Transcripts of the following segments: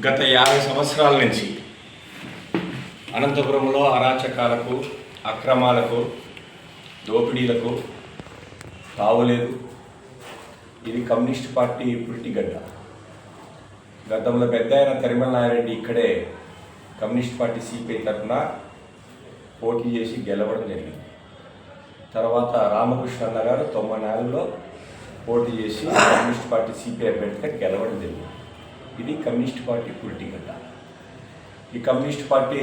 గత యాభై సంవత్సరాల నుంచి అనంతపురంలో అరాచకాలకు అక్రమాలకు దోపిడీలకు తావులేదు. ఇది కమ్యూనిస్ట్ పార్టీ పుట్టిగడ్డ గతంలో పెద్ద అయిన తిరుమల నారాయణరెడ్డి ఇక్కడే కమ్యూనిస్ట్ పార్టీ సిపిఐ తరఫున పోటీ చేసి గెలవడం జరిగింది. తర్వాత రామకృష్ణ అన్న గారు తొంభై నాలుగులో పోటీ చేసి కమ్యూనిస్ట్ పార్టీ సిపిఐ అభ్యర్థిగా గెలవడం జరిగింది. ఇది కమ్యూనిస్ట్ పార్టీ పురిటిగడ్డ ఈ కమ్యూనిస్ట్ పార్టీ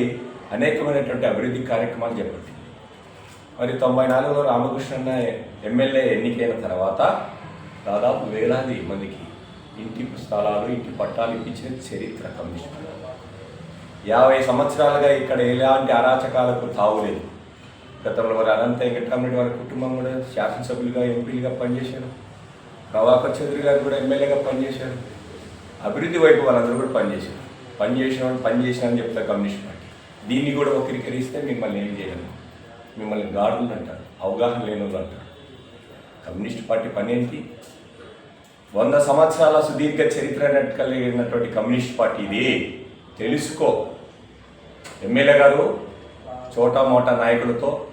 అనేకమైనటువంటి అభివృద్ధి కార్యక్రమాలు చేపట్టింది. మరి తొంభై నాలుగులో రామకృష్ణ ఎమ్మెల్యే ఎన్నికైన తర్వాత దాదాపు వేలాది మందికి ఇంటి స్థలాలు ఇంటి పట్టాలు ఇప్పించిన చరిత్ర కమ్యూనిస్ట్ పార్టీ. యాభై సంవత్సరాలుగా ఇక్కడ ఎలాంటి అరాచకాలకు తావులేదు గతంలో వారు అనంత వెంకటరామరెడ్డి వారి కుటుంబం కూడా శాసనసభ్యులుగా ఎంపీలుగా పనిచేశారు. ప్రభాకర్ చౌదరి గారు కూడా ఎమ్మెల్యేగా పనిచేశారు. అభివృద్ధి వైపు వాళ్ళందరూ కూడా పనిచేశారు పనిచేసిన వాళ్ళు పనిచేసిన అని చెప్తారు కమ్యూనిస్ట్ పార్టీ. దీన్ని కూడా వక్రీకరిస్తే మిమ్మల్ని ఏం చేయలేము మిమ్మల్ని గాడులు అంటారు అవగాహన లేని వాళ్ళు అంటారు. కమ్యూనిస్ట్ పార్టీ పని ఏంటి? వంద సంవత్సరాల సుదీర్ఘ చరిత్ర కలిగినటువంటి కమ్యూనిస్ట్ పార్టీ ఇది. తెలుసుకో. ఎమ్మెల్యే గారు చోటా మోటా నాయకులతో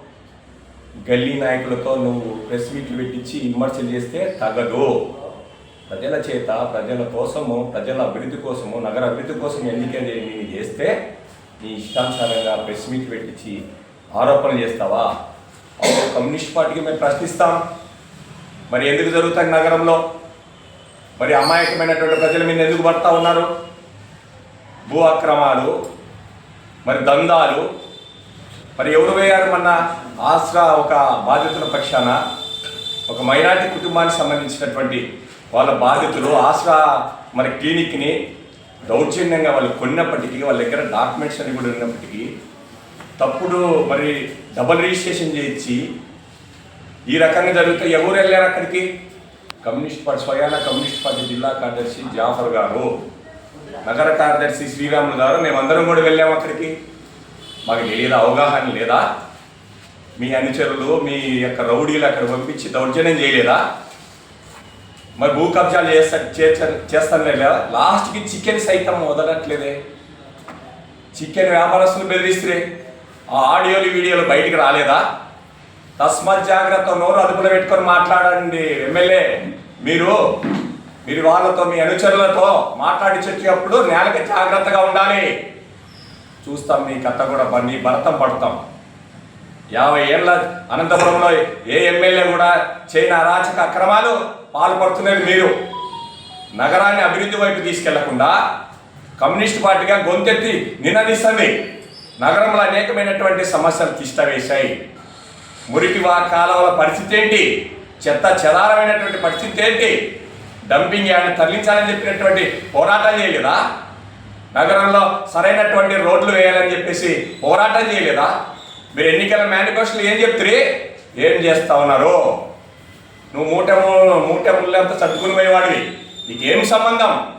గల్లీ నాయకులతో నువ్వు ప్రెస్ మీట్లు పెట్టించి విమర్శలు చేస్తే తగదు. ప్రజల చేత ప్రజల కోసము ప్రజల అభివృద్ధి కోసము నగర అభివృద్ధి కోసం ఎన్నిక నేను చేస్తే నీ ఇష్టానుసారంగా ప్రెస్ మీట్ పెట్టించి ఆరోపణలు చేస్తావా? కమ్యూనిస్ట్ పార్టీకి మేము ప్రశ్నిస్తాం. మరి ఎందుకు జరుగుతాయి నగరంలో? మరి అమాయకమైనటువంటి ప్రజల మీద ఎందుకు పడతా ఉన్నారు? భూ అక్రమాలు మరి దందాలు మరి ఎవరు వేయారు మన ఆశ్రా ఒక బాధితుల పక్షాన? ఒక మైనార్టీ కుటుంబానికి సంబంధించినటువంటి వాళ్ళ బాధితులు ఆశ్రా మన క్లినిక్ని దౌర్జన్యంగా వాళ్ళు కొన్నప్పటికీ వాళ్ళ దగ్గర డాక్యుమెంట్స్ అని కూడా ఉన్నప్పటికీ తప్పుడు మరి డబల్ రిజిస్ట్రేషన్ చేయించి ఈ రకంగా జరిగితే ఎవరు వెళ్ళారు అక్కడికి? కమ్యూనిస్ట్ పార్టీ స్వయాన కమ్యూనిస్ట్ పార్టీ జిల్లా కార్యదర్శి జాఫర్ గారు. నగర కార్యదర్శి శ్రీరాములు గారు మేమందరం కూడా వెళ్ళాము అక్కడికి. మాకు తెలియదు? అవగాహన లేదా? మీ అనుచరులు మీ యొక్క రౌడీలు అక్కడ పంపించి దౌర్జన్యం చేయలేదా? మరి భూ కబ్జాలు చేస్తా చేస్తానులే లేదా లాస్ట్కి చికెన్ సైతం వదలట్లేదే. చికెన్ వ్యాపారస్తులు బెదిరిస్తే ఆ ఆడియోలు వీడియోలు బయటికి రాలేదా? తస్మత్ జాగ్రత్త నోరు అదుపులో పెట్టుకొని మాట్లాడండి. ఎమ్మెల్యే మీరు మీరు వాళ్ళతో మీ అనుచరులతో మాట్లాడించేటప్పుడు నేలకి జాగ్రత్తగా ఉండాలి. చూస్తాం మీ కథ కూడా నీ భరతం పడతాం. యాభై ఏళ్ళ అనంతపురంలో ఏ ఎమ్మెల్యే కూడా చేయని అరాచక అక్రమాలు? పాల్పడుతున్నది మీరు. నగరాన్ని అభివృద్ధి వైపు తీసుకెళ్ళకుండా కమ్యూనిస్ట్ పార్టీగా గొంతెత్తి నినదిస్తుంది. నగరంలో అనేకమైనటువంటి సమస్యలు తిష్టవేశాయి. మురికి వా కాలువల పరిస్థితి ఏంటి? చెత్త చెదారమైనటువంటి పరిస్థితి ఏంటి? డంపింగ్ యార్డ్ని తరలించాలని చెప్పినటువంటి పోరాటం చేయలేదా? నగరంలో సరైనటువంటి రోడ్లు వేయాలని చెప్పేసి పోరాటం చేయలేదా? మీరు ఎన్నికల మేనిఫెస్టోలు ఏం చెప్తారు ఏం చేస్తా ఉన్నారు? నువ్వు మూట మూట ముళ్ళంతా చట్టుకుని పోయేవాడివి. నీకేం సంబంధం?